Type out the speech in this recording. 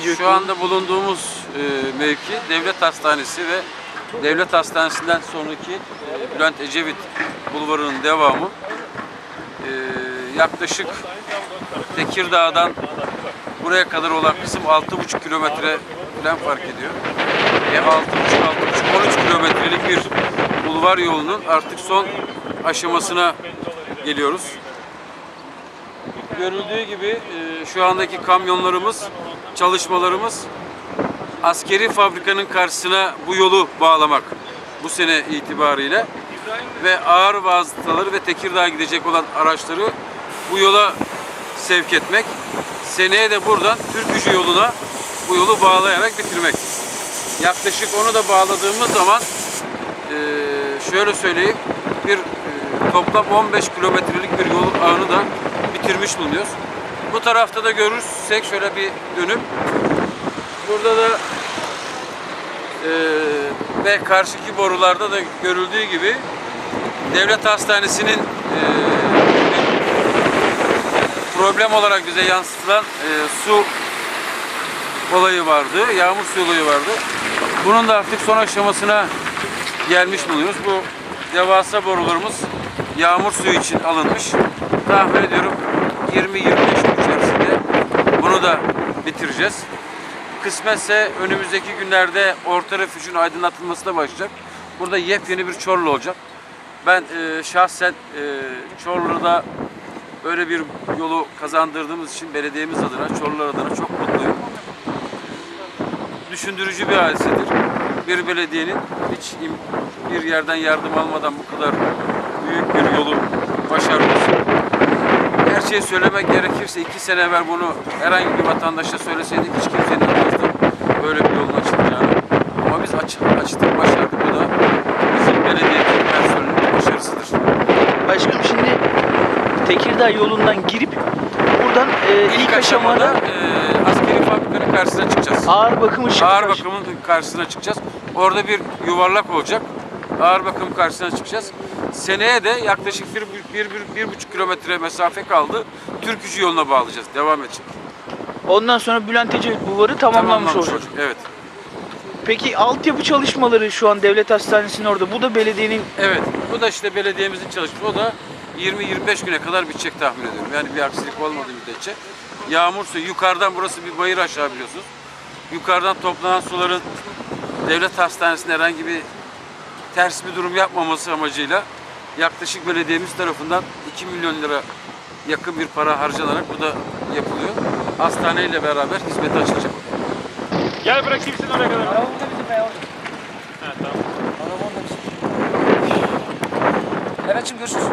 Şu anda bulunduğumuz e, mevki devlet hastanesi ve devlet hastanesinden sonraki e, Bülent Ecevit bulvarının devamı. E, yaklaşık Tekirdağ'dan buraya kadar olan kısım 6,5 kilometre falan fark ediyor. E 6,5 6,5 13 kilometrelik bir bulvar yolunun artık son aşamasına geliyoruz. Görüldüğü gibi e, şu andaki kamyonlarımız, çalışmalarımız askeri fabrikanın karşısına bu yolu bağlamak bu sene itibariyle ve ağır vasıtaları ve Tekirdağ'a gidecek olan araçları bu yola sevk etmek. Seneye de buradan Türkücü yoluna bu yolu bağlayarak bitirmek. Yaklaşık onu da bağladığımız zaman e, şöyle söyleyeyim bir e, toplam 15 kilometrelik bir yol ağını da bitirmiş bulunuyoruz. Bu tarafta da görürsek şöyle bir dönüp burada da e, ve karşıki borularda da görüldüğü gibi devlet hastanesinin e, problem olarak bize yansıtılan e, su olayı vardı, yağmur suyu olayı vardı. Bunun da artık son aşamasına gelmiş bulunuyoruz. Bu devasa borularımız yağmur suyu için alınmış. Tahmin ediyorum 20-25 gün içerisinde bunu da bitireceğiz. Kısmetse önümüzdeki günlerde orta refüjün aydınlatılması da başlayacak. Burada yepyeni bir Çorlu olacak. Ben e, şahsen e, Çorlu'da böyle bir yolu kazandırdığımız için belediyemiz adına, Çorlular adına çok mutluyum. Düşündürücü bir hadisedir. Bir belediyenin hiç bir yerden yardım almadan bu kadar büyük bir yolu başarması. Gerçeği söylemek gerekirse iki sene evvel bunu herhangi bir vatandaşa söyleseydik hiç kimse inanmazdı böyle bir yolun açılacağını. Ama biz aç, açtık, başardık. Bu da bizim belediye personelinin başarısıdır. Başkanım şimdi Tekirdağ yolundan girip buradan e, ilk, aşamada e, askeri fabrikanın karşısına çıkacağız. ağır bakım ışık Ağır bakımın karşısına çıkacağız. Orada bir yuvarlak olacak. Ağır bakım karşısına çıkacağız. Seneye de yaklaşık bir, bir, bir, bir buçuk kilometre mesafe kaldı. Türkücü yoluna bağlayacağız. Devam edecek. Ondan sonra Bülent Ecevit Bulvarı tamamlanmış olacak. Evet. Peki altyapı çalışmaları şu an devlet hastanesinin orada. Bu da belediyenin Evet. Bu da işte belediyemizin çalışması. O da 20-25 güne kadar bitecek tahmin ediyorum. Yani bir aksilik olmadığı müddetçe. Yağmur suyu yukarıdan burası bir bayır aşağı biliyorsunuz. Yukarıdan toplanan suların devlet hastanesine herhangi bir ters bir durum yapmaması amacıyla yaklaşık belediyemiz tarafından 2 milyon lira yakın bir para harcanarak bu da yapılıyor. Hastaneyle beraber hizmete açılacak. Gel bırakayım seni oraya kadar. Araba burada bizim ya. Ha, tamam. Araba onda bizim. Levent'ciğim görüşürüz.